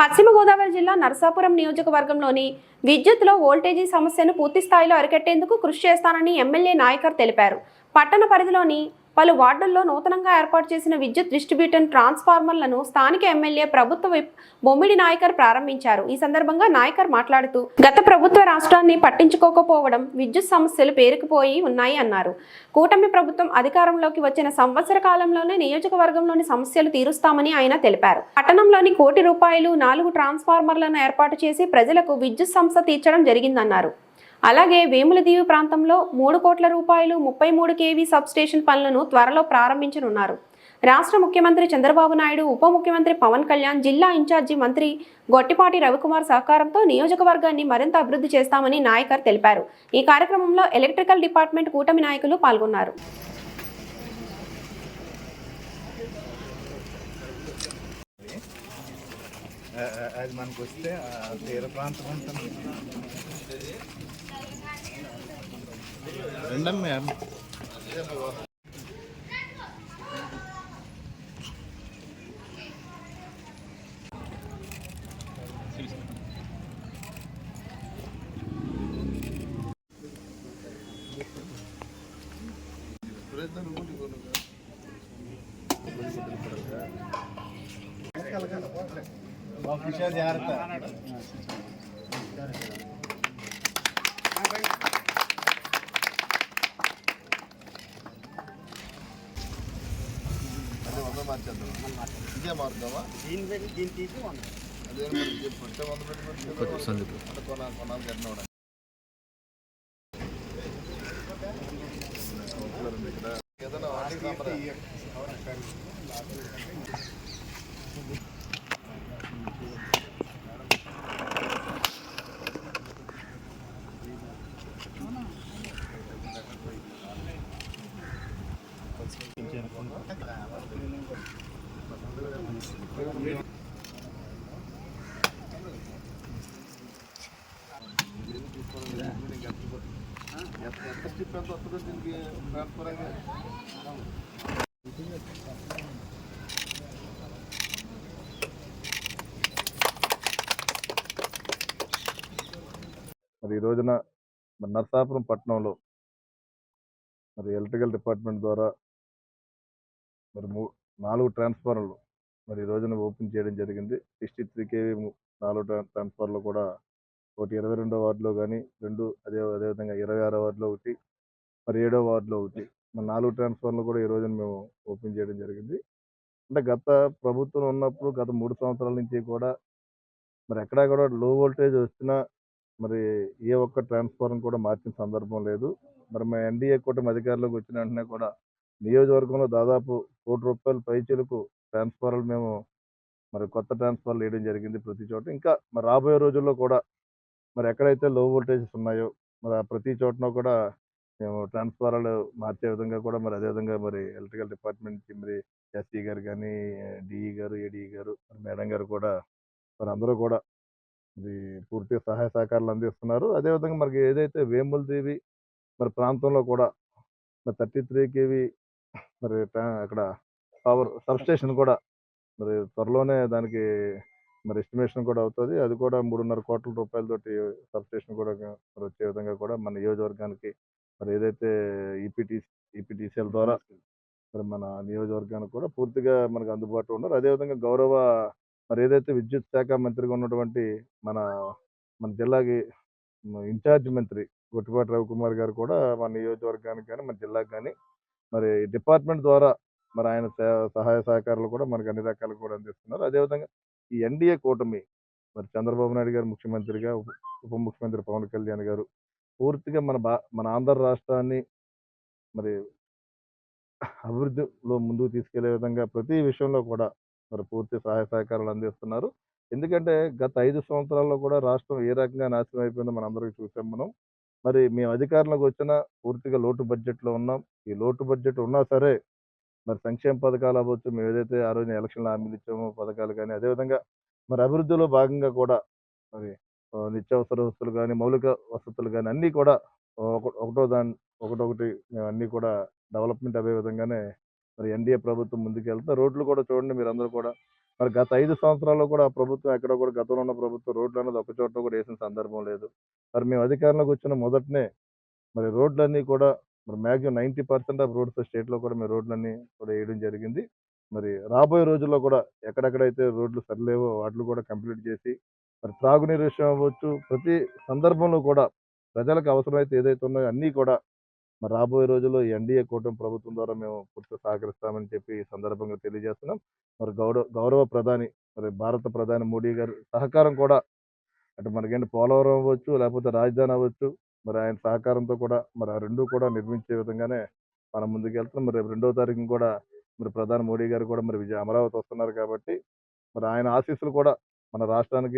పశ్చిమ గోదావరి జిల్లా నరసాపురం నియోజకవర్గంలోని విద్యుత్లో వోల్టేజీ సమస్యను పూర్తి స్థాయిలో అరికట్టేందుకు కృషి చేస్తానని ఎమ్మెల్యే నాయకర్ తెలిపారు. పట్టణ పరిధిలోని పలు వార్డుల్లో నూతనంగా ఏర్పాటు చేసిన విద్యుత్ డిస్ట్రిబ్యూటర్ ట్రాన్స్ఫార్మర్లను స్థానిక ఎమ్మెల్యే ప్రభుత్వ విప్ బొమ్మిడి నాయకర్ ప్రారంభించారు. ఈ సందర్భంగా నాయకర్ మాట్లాడుతూ గత ప్రభుత్వ రాష్ట్రాన్ని పట్టించుకోకపోవడం విద్యుత్ సమస్యలు పేరుకుపోయి ఉన్నాయి అన్నారు. కూటమి ప్రభుత్వం అధికారంలోకి వచ్చిన సంవత్సర కాలంలోనే నియోజకవర్గంలోని సమస్యలు తీరుస్తామని ఆయన తెలిపారు. పట్టణంలోని కోటి రూపాయలు నాలుగు ట్రాన్స్ఫార్మర్లను ఏర్పాటు చేసి ప్రజలకు విద్యుత్ సంస్థ తీర్చడం జరిగిందన్నారు. అలాగే వేములదీవి ప్రాంతంలో మూడు కోట్ల రూపాయలు ముప్పై మూడు కేవీ సబ్స్టేషన్ పనులను త్వరలో ప్రారంభించనున్నారు. రాష్ట్ర ముఖ్యమంత్రి చంద్రబాబు నాయుడు ఉప ముఖ్యమంత్రి పవన్ కళ్యాణ్ జిల్లా ఇన్ఛార్జి మంత్రి గొట్టిపాటి రవికుమార్ సహకారంతో నియోజకవర్గాన్ని మరింత అభివృద్ధి చేస్తామని నాయకర్ తెలిపారు. ఈ కార్యక్రమంలో ఎలక్ట్రికల్ డిపార్ట్మెంట్ కూటమి నాయకులు పాల్గొన్నారు. అది మనకు వస్తే తీర ప్రాంతం ఉంటుంది రెండమ్మ విషయాలు మార్చేద్దాం ఇదే మారుద్దామా? దీని పెట్టి దీన్ని తీసి అదే పుట్టే వంద పెట్టుకుంటే అంటే కొనాలి కొనాలి కట్టిన ఏదైనా వాటికి ఎంత స్టిప్ ఎంత వస్తుందో దీనికి మరి ఈ రోజున మరి నర్సాపురం పట్టణంలో మరి ఎలక్ట్రికల్ డిపార్ట్మెంట్ ద్వారా మరి మూ నాలుగు ట్రాన్స్ఫార్మర్లు మరి ఈ రోజున ఓపెన్ చేయడం జరిగింది. సిక్స్టీ త్రీ కేవీ నాలుగు ట్రా- ట్రాన్స్ఫార్మర్లు కూడా ఒకటి ఇరవై రెండో వార్డులో కానీ రెండు అదే అదేవిధంగా ఇరవై ఆరో వార్డులో ఒకటి మరి ఏడో వార్డులో ఒకటి మరి నాలుగు ట్రాన్స్ఫార్మర్లు కూడా ఈ రోజున మేము ఓపెన్ చేయడం జరిగింది. అంటే గత ప్రభుత్వం ఉన్నప్పుడు గత మూడు సంవత్సరాల నుంచి కూడా మరి ఎక్కడా కూడా లో వోల్టేజ్ వచ్చినా మరి ఏ ఒక్క ట్రాన్స్ఫార్మర్ కూడా మార్చిన సందర్భం లేదు. మరి మా ఎన్డీఏ కూటమి అధికారంలోకి వచ్చిన వెంటనే కూడా నియోజకవర్గంలో దాదాపు కోటి రూపాయల పైచలకు ట్రాన్స్ఫార్లు మేము మరి కొత్త ట్రాన్స్ఫార్లు వేయడం జరిగింది ప్రతి చోట. ఇంకా మరి రాబోయే రోజుల్లో కూడా మరి ఎక్కడైతే లో వోల్టేజెస్ ఉన్నాయో మరి ప్రతి చోటన కూడా మేము ట్రాన్స్ఫార్లు మార్చే విధంగా కూడా మరి అదేవిధంగా మరి ఎలక్ట్రికల్ డిపార్ట్మెంట్ నుంచి మరి ఎస్సీ గారు కానీ డిఈ గారు ఏడీ గారు మరి మేడం గారు కూడా మరి అందరూ కూడా ఇది పూర్తిగా సహాయ సహకారాలు అందిస్తున్నారు. అదేవిధంగా మనకి ఏదైతే వేముల దేవి మరి ప్రాంతంలో కూడా మరి థర్టీ త్రీ కేవీ మరి అక్కడ పవర్ సబ్స్టేషన్ కూడా. మరి త్వరలోనే దానికి మరి ఎస్టిమేషన్ కూడా అవుతుంది. అది కూడా మూడున్నర కోట్ల రూపాయలతోటి సబ్స్టేషన్ కూడా మరి వచ్చే విధంగా కూడా మన నియోజకవర్గానికి మరి ఏదైతే ఈపీటీ ఈపీటీసీఎల్ ద్వారా మరి మన నియోజకవర్గానికి కూడా పూర్తిగా మనకు అందుబాటులో ఉన్నారు. అదేవిధంగా గౌరవ మరి ఏదైతే విద్యుత్ శాఖ మంత్రిగా ఉన్నటువంటి మన మన జిల్లాకి ఇన్ఛార్జ్ మంత్రి గొట్టిపాటి రవికుమార్ గారు కూడా మన నియోజకవర్గానికి కానీ మన జిల్లాకి కానీ మరి డిపార్ట్మెంట్ ద్వారా మరి ఆయన సహాయ సహకారాలు కూడా మనకు అన్ని రకాలు కూడా అందిస్తున్నారు. అదేవిధంగా ఈ ఎన్డీఏ కూటమి మరి చంద్రబాబు నాయుడు గారు ముఖ్యమంత్రిగా ఉప ముఖ్యమంత్రి పవన్ కళ్యాణ్ గారు పూర్తిగా మన బా మన ఆంధ్ర రాష్ట్రాన్ని మరి అభివృద్ధిలో ముందుకు తీసుకెళ్ళే విధంగా ప్రతి విషయంలో కూడా మరి పూర్తి సహాయ సహకారాలు అందిస్తున్నారు. ఎందుకంటే గత ఐదు సంవత్సరాల్లో కూడా రాష్ట్రం ఏ రకంగా నాశనం అయిపోయిందో మనం అందరికీ చూసాం మనం. మరి మేము అధికారంలోకి వచ్చిన పూర్తిగా లోటు బడ్జెట్లో ఉన్నాం. ఈ లోటు బడ్జెట్ ఉన్నా సరే మరి సంక్షేమ పథకాలు అవ్వచ్చు మేము ఏదైతే ఆ రోజున ఎలక్షన్లు హామీలు ఇచ్చామో పథకాలు కానీ అదేవిధంగా మరి అభివృద్ధిలో భాగంగా కూడా మరి నిత్యావసర వస్తువులు కానీ మౌలిక వసతులు కానీ అన్నీ కూడా ఒక- ఒకటో దాని ఒకటొకటి మేము అన్నీ కూడా డెవలప్మెంట్ అయ్యే విధంగానే మరి ఎన్డీఏ ప్రభుత్వం ముందుకెళ్తా రోడ్లు కూడా చూడండి మీరు అందరూ కూడా. మరి గత ఐదు సంవత్సరాల్లో కూడా ప్రభుత్వం ఎక్కడ కూడా గతంలో ఉన్న ప్రభుత్వం రోడ్లు అనేది ఒక చోట కూడా వేసిన సందర్భం లేదు. మరి మేము అధికారంలోకి వచ్చిన మొదటనే మరి రోడ్లన్నీ కూడా మరి maximum ninety percent of roads స్టేట్లో కూడా మేము రోడ్లన్నీ కూడా వేయడం జరిగింది. మరి రాబోయే రోజుల్లో కూడా ఎక్కడెక్కడైతే రోడ్లు సరిలేవో వాటిని కూడా కంప్లీట్ చేసి మరి త్రాగునీరు విషయం అవ్వచ్చు ప్రతి సందర్భంలో కూడా ప్రజలకు అవసరమైతే ఏదైతే ఉన్నాయో అన్నీ కూడా మరి రాబోయే రోజుల్లో ఎన్డీఏ కూటమి ప్రభుత్వం ద్వారా మేము పూర్తి సహకరిస్తామని చెప్పి ఈ సందర్భంగా తెలియజేస్తున్నాం. మరి గౌరవ గౌరవ ప్రధాని మరి భారత ప్రధాని మోడీ గారి సహకారం కూడా అంటే మనకేంటి పోలవరం అవ్వచ్చు లేకపోతే రాజధాని అవ్వచ్చు. మరి ఆయన సహకారంతో కూడా మరి ఆ రెండు కూడా నిర్మించే విధంగానే మనం ముందుకు వెళ్తున్నాం మరి రేపు రెండో తారీఖున కూడా మరి ప్రధాని మోడీ గారు కూడా మరి విజయ అమరావతి వస్తున్నారు కాబట్టి మరి ఆయన ఆశీస్సులు కూడా మన రాష్ట్రానికి